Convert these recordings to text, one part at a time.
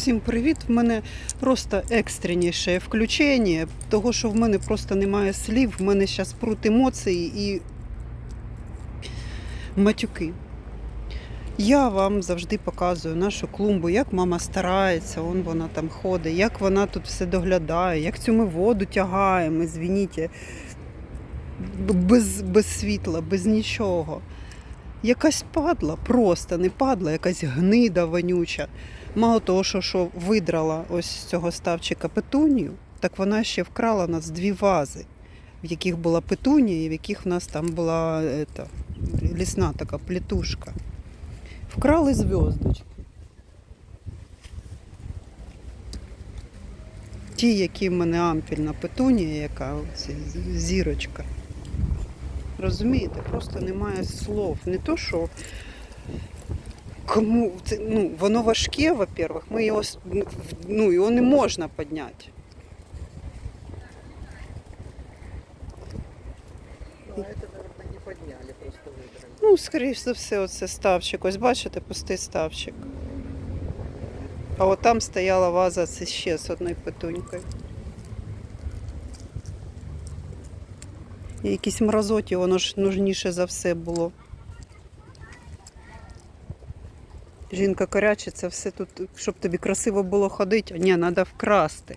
Всім привіт! В мене просто екстреніше включення, того, що в мене просто немає слів, в мене зараз прут емоції і матюки. Я вам завжди показую нашу клумбу, як мама старається, он вона там ходить, як вона тут все доглядає, як цю ми воду тягаємо, звініть, без, без світла, без нічого. Якась падла, просто не падла, якась гнида вонюча. Мало того, що, що видрала ось з цього ставчика петунію, так вона ще вкрала нас дві вази, в яких була петунія, і в яких в нас там була ета, лісна така плітушка. Вкрали зв'язочки. Ті, які в мене ампільна петунія, яка оці зірочка. Розумієте, просто немає слов. Не то, що кому це, ну, воно важке, во-первых, ми його с- ну, його не можна підняти. Ну, а это, наверное, не подняли, просто выдрали. Ну, скоріш за все, оце ставчик. Ось бачите, пустий ставчик. А от там стояла ваза це ще з одною петунькою. І якісь мразоті, воно ж нужніше за все було. Жінка корячиться, все тут, щоб тобі красиво було ходити. Ні, треба вкрасти.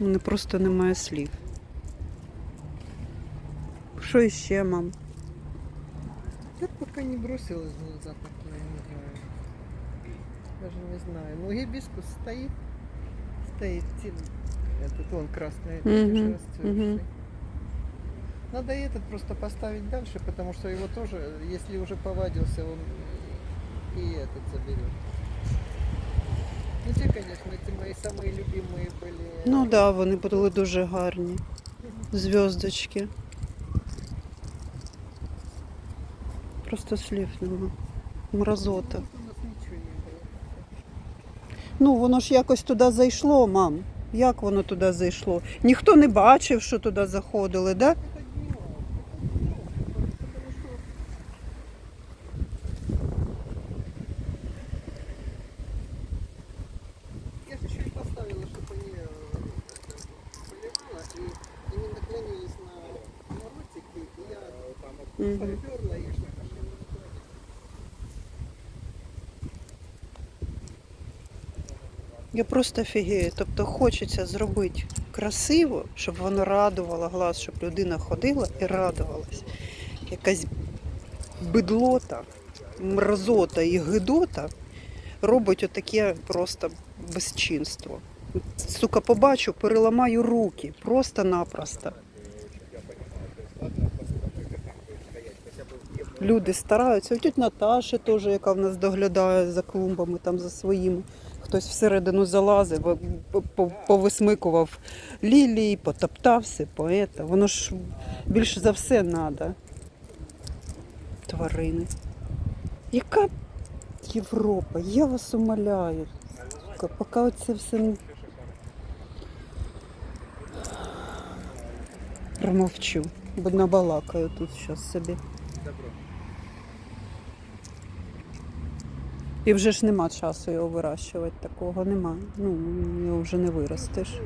У мене просто немає слів. Що іще, мам? Я пока не бросилась в запах, я не знаю. Даже не знаю. Ну, гибискус. Стоит. тин- Этот он красный, Мгм, уже расцветший. мгм. Надо и этот просто поставить дальше, потому что его тоже, если уже повадился, он и этот заберет. Ну, те, конечно, эти мои самые любимые были. Ну так, да, вони були дуже гарні. Зв'язочки. Просто слів нема. Мразота. У нас ничего не было. Ну, воно ж якось туди зайшло, мам. Як воно туди зайшло? Ніхто не бачив, що туди заходили, да? Я просто офігею. Тобто хочеться зробити красиво, щоб воно радувало глаз, щоб людина ходила і радувалась. Якась бидлота, мразота і гидота робить отаке просто безчинство. Сука, побачу, переламаю руки просто-напросто. Люди стараються. Тут Наташа теж, яка в нас доглядає за клумбами, там за своїми. Хтось всередину залазив, по- по- повисмикував лілії, потоптався, поета. Воно ж більше за все треба. Тварини. Яка Європа? Я вас умоляю. Поки оце все. Промовчу, бо набалакаю тут зараз собі. І вже ж нема часу його вирощувати такого, нема. Ну, його вже не виростеш.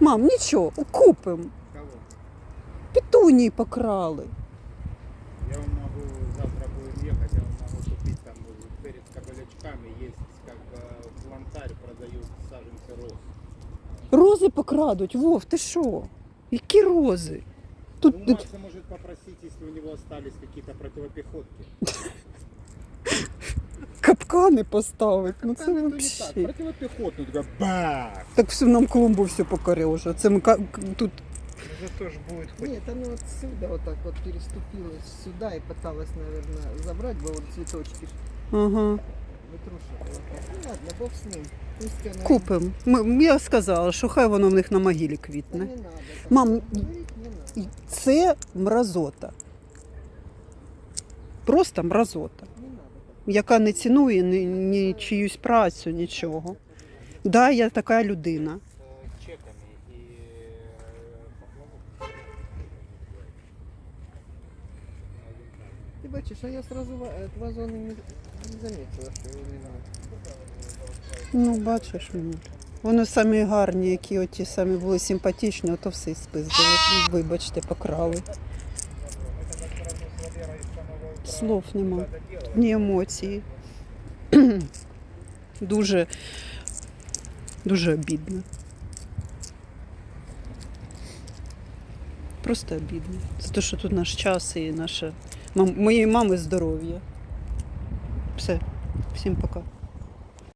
Мам, нічого, купимо. Кого? Петунії покрали. Я вам могу завтра будем ехать, я вам могу купить там перед кабелячками как бы плантарь продают саженцы роз. Рози покрадуть, Вов, ти що? Які рози? Тут, Ну, Макса может попросить, если у него остались какие-то противопехотки. капкани поставить. Ну це Там это не взагалі. так, противопехотную, такая бах! Так всю нам клумбу все покорив Це ми ка- к- тут. Зато ж будет хоть Нет, оно отсюда вот так вот переступилось сюда и пыталась, наверное, забрать бы вот цветочки ж Ага. вытрушивала. Ну ладно, бог с ним. Пусть она... Купимо. Ми- Я сказала, що хай воно в них на могилі Да квітне. не надо. Мам, Говорить не надо. Це мразота. Просто мразота. Не надо. яка не цінує ні, ні чиюсь працю, нічого. Да, я така людина. Ти бачиш, а я сразу ва- е, не, заметила, що його немає. Ну, бачиш, ну. вони самі гарні, які оті самі були симпатичні, ото все спиздили. Вибачте, покрали. Слов нема. Ні емоції. дуже, дуже обідно. Просто обідно. Це те, що тут наш час і наше моєї мами здоров'я. Все, всім пока.